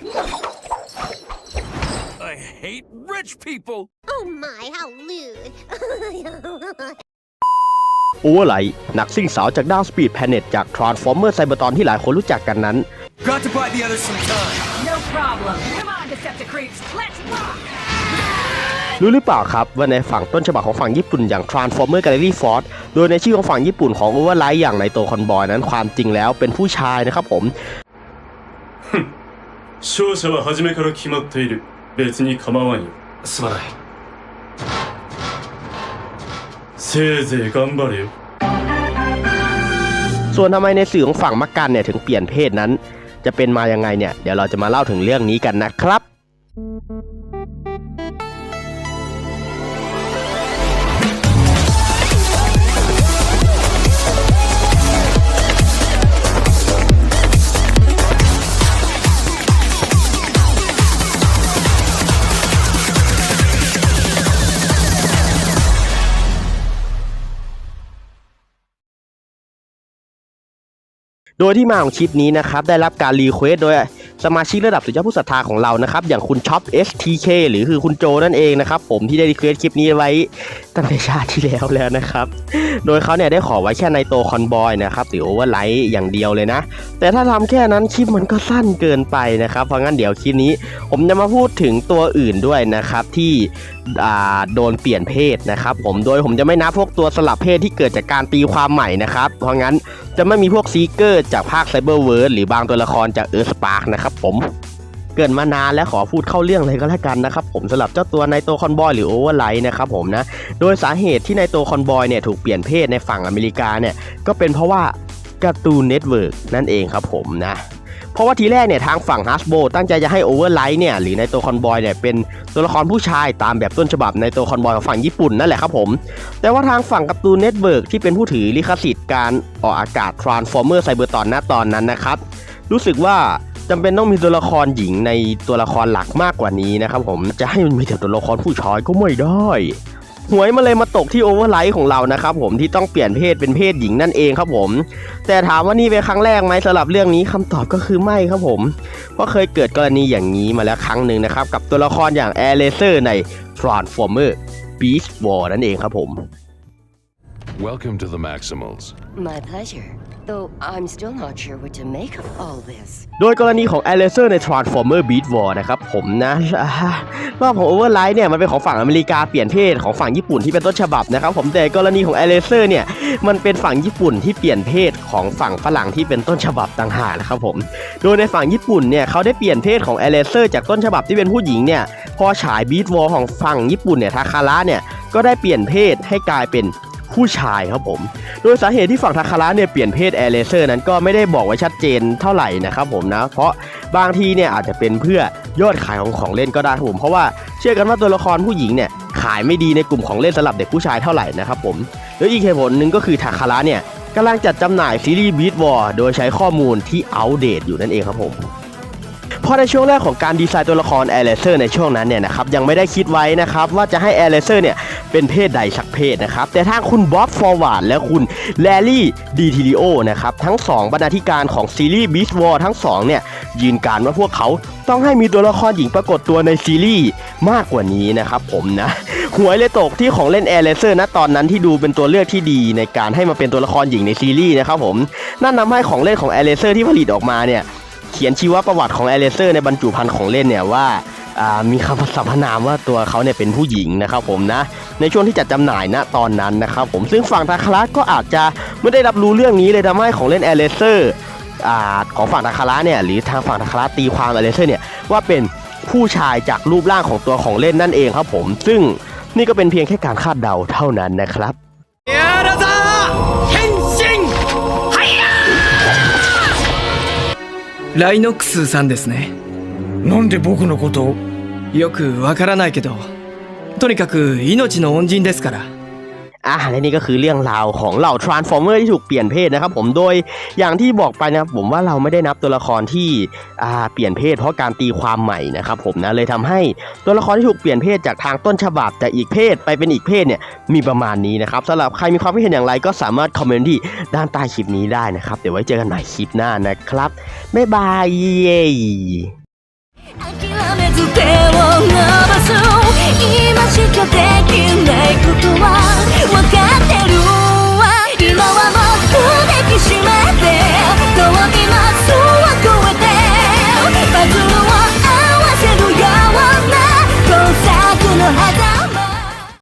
I hate rich people. Oh my, how lewd. โอเวอร์ไลท์นักซิ่งสาวจากดาวสปีดแพเน็ตจาก Transformer ไซเบอร์ตอนที่หลายคนรู้จักกันนั้น Got to buy the others some time. No problem. Come on, Decepticreeps. Let's rock! รู้หรือเปล่าครับว่าในฝั่งต้นฉบับของฝั่งญี่ปุ่นอย่าง Transformer Gallery Force โดยในชื่อของฝั่งญี่ปุ่นของ Overlight อย่างในโตคอนบอยนั้นความจริงแล้วเป็นผู้ชายนะครับผม 勝者は初めから決まっている別に構わんよすまない せいぜい頑張れよ ส่วนทำไมในสื่อของฝั่งมักกันเนี่ยถึงเปลี่ยนเพศนั้น จะเป็นมายังไงเนี่ย เดี๋ยวเราจะมาเล่าถึงเรื่องนี้กันนะครับ โดยที่มาของคลิปนี้นะครับได้รับการรีเควสโดยสมาชิกระดับสุดยอดผู้ศรัทธาของเรานะครับอย่างคุณช็อป STK หรือคือคุณโจนั่นเองนะครับผมที่ได้รีเควสคลิปนี้ไว้ตั้งแต่ชาติที่แล้วแล้วนะครับ โดยเขาเนี่ยได้ขอไว้แค่ในโตคอนบอยนะครับหรือโอเวอร์ไลท์อย่างเดียวเลยนะ แต่ถ้าทำแค่นั้นคลิปมันก็สั้นเกินไปนะครับ เพราะงั้นเดี๋ยวคลิปนี้ ผมจะมาพูดถึงตัวอื่นด้วยนะครับที่โดนเปลี่ยนเพศนะครับผมโดยผมจะไม่นับพวกตัวสลับเพศที่เกิดจากการตีความใหม่นะครับเพราะงั้น จะไม่มีพวกซีเกอร์จากภาคไซเบอร์เวิร์หรือบางตัวละครจากเออร์สปาร์กนะครับผม เกินมานานและขอพูดเข้าเรื่องเลยก็แล้วกันนะครับผมสำหรับเจ้าตัวในโตคอนบอยหรือโอเวอร์ไลท์นะครับผมนะ โดยสาเหตุที่ในโตคอนบอยเนี่ยถูกเปลี่ยนเพศในฝั่งอเมริกาเนี่ยก็เป็นเพราะว่าการ์ตูนเน็ตเวิร์กนั่นเองครับผมนะ เพราะว่าทีแรกเนี่ยทางฝั่งฮัสโบตั้งใจจะให้โอเวอร์ไลท์เนี่ยหรือในตัวคอนบอยเนี่ยเป็นตัวละครผู้ชายตามแบบต้นฉบับในตัวคอนบอยของฝั่งญี่ปุ่นนั่นแหละครับผม แต่ว่าทางฝั่งการ์ตูนเน็ตเวิร์กที่เป็นผู้ถือลิขสิทธิ์การออกอากาศ Transformer Cybertron ณตอนนั้นนะครับ รู้สึกว่าจำเป็นต้องมีตัวละครหญิงในตัวละครหลักมากกว่านี้นะครับผมจะให้มันมีแต่ตัวละครผู้ชายก็ไม่ได้ หวยมาเลยมาตกที่โอเวอร์ไลท์ของเรานะครับผมที่ต้องเปลี่ยนเพศเป็นเพศหญิงนั่นเองครับผม แต่ถามว่านี่เป็นครั้งแรกไหมสำหรับเรื่องนี้คำตอบก็คือไม่ครับผมเพราะเคยเกิดกรณีอย่างนี้มาแล้วครั้งหนึ่งนะครับกับตัวละครอย่างแอร์เลเซอร์ใน Transformer Beast War นั่นเองครับผม Welcome to the Maximals. My pleasure. Though I'm still not sure what to make of all this. โดยกรณีของ a i r Laser ใน Transformer Beat War นะครับผมนะอ่ารอบของ Overlight เนี่ยมันเป็นของฝั่งอเมริกาเปลี่ยนเพศของฝั่งญี่ปุ่นที่เป็นต้นฉบับนะครับผมแต่กรณีของ a i r Laser เนี่ยมันเป็นฝั่งญี่ปุ่นที่เปลี่ยนเพศของฝั่งฝรั่งที่เป็นต้นฉบับต่างหากนะครับผมโดยในฝั่งญี่ปุ่นเนี่ยเขาได้เปลี่ยนเพศของ a i r Laser จากต้นฉบับที่เป็นผู้หญิงเนี่ยพอฉาย Beat War ของฝั่งญี่ปุ่นเนี่ยทาคาระเนี่ยก็ได้เปลี่ยนเพศให้กลายเป็น ผู้ชายครับผม โดยสาเหตุที่ฝั่งทาคาระเนี่ยเปลี่ยนเพศแอร์เลเซอร์นั้นก็ไม่ได้บอกไว้ชัดเจนเท่าไหร่นะครับผมนะ เพราะบางทีเนี่ยอาจจะเป็นเพื่อยอดขายของของเล่นก็ได้ครับผม เพราะว่าเชื่อกันว่าตัวละครผู้หญิงเนี่ยขายไม่ดีในกลุ่มของเล่นสำหรับเด็กผู้ชายเท่าไหร่นะครับผมแล้วอีกเหตุผลหนึ่งก็คือทาคาระเนี่ยกำลังจัดจำหน่ายซีรีส์บีทวอร์โดยใช้ข้อมูลที่อัปเดตอยู่นั่นเองครับผมพอในช่วงแรกของการดีไซน์ตัวละครแอร์เลเซอร์ในช่วงนั้นเนี่ยนะครับยังไม่ได้คิดไว้นะครับว่าจะให้แอร์เลเซอร์เนี่ย เป็นเพศใดสักเพศนะครับ แต่ทางคุณบ๊อบฟอร์วาร์ดและคุณแลลี่ดีทิลิโอนะครับ ทั้ง 2 บรรณาธิการของซีรีส์บีสวอร์ทั้ง 2 เนี่ย ยืนการว่าพวกเขาต้องให้มีตัวละครหญิงปรากฏตัวในซีรีส์มากกว่านี้นะครับผมนะหวยเลยตกที่ของเล่นแอร์เลเซอร์ณตอนนั้นที่ดูเป็นตัวเลือกที่ดีในการให้มาเป็นตัวละครหญิงในซีรีส์นะครับผมนั่นทำให้ของเล่นของแอร์เลเซอร์ที่ผลิตออกมาเนี่ยเขียนชีวประวัติของแอร์เลเซอร์ในบรรจุภัณฑ์ของเล่นเนี่ยว่า มีคำสรรพนามว่าตัวเขาเนี่ยเป็นผู้หญิงนะครับผมนะ ในช่วงที่จัดจำหน่ายณตอนนั้นนะครับผมซึ่งฝั่งทาคาระก็อาจจะไม่ได้รับรู้เรื่องนี้เลยทำให้ของเล่นแอเลเซอร์อ่าของฝั่งทาคาระเนี่ยหรือทางฝั่งทาคาระตีความแอเลเซอร์เนี่ยว่าเป็นผู้ชายจากรูปร่างของตัวของเล่นนั่นเองครับผม ซึ่งนี่ก็เป็นเพียงแค่การคาดเดาเท่านั้นนะครับ ライノックスさんですね なんで僕のことをよくわからないけどとにかく命の恩人ですから อ่ะและนี่ก็คือเรื่องราวของเหล่า Transformer ที่ถูกเปลี่ยนเพศนะครับผมโดยอย่างที่บอกไปนะครับผมว่าเราไม่ได้นับตัวละครที่อ่าเปลี่ยนเพศ เพราะการตีความใหม่นะครับผมนะเลยทำให้ตัวละครที่ถูกเปลี่ยนเพศจากทางต้นฉบับจากอีกเพศไปเป็นอีกเพศเนี่ยมีประมาณนี้นะครับสำหรับใครมีความคิดเห็นอย่างไรก็สามารถคอมเมนต์ที่ด้านใต้คลิปนี้ได้นะครับเดี๋ยวไว้เจอกันใหม่คลิปหน้านะครับบ๊ายบายเย้ めず手を伸ばす今しかできないことは分かってる。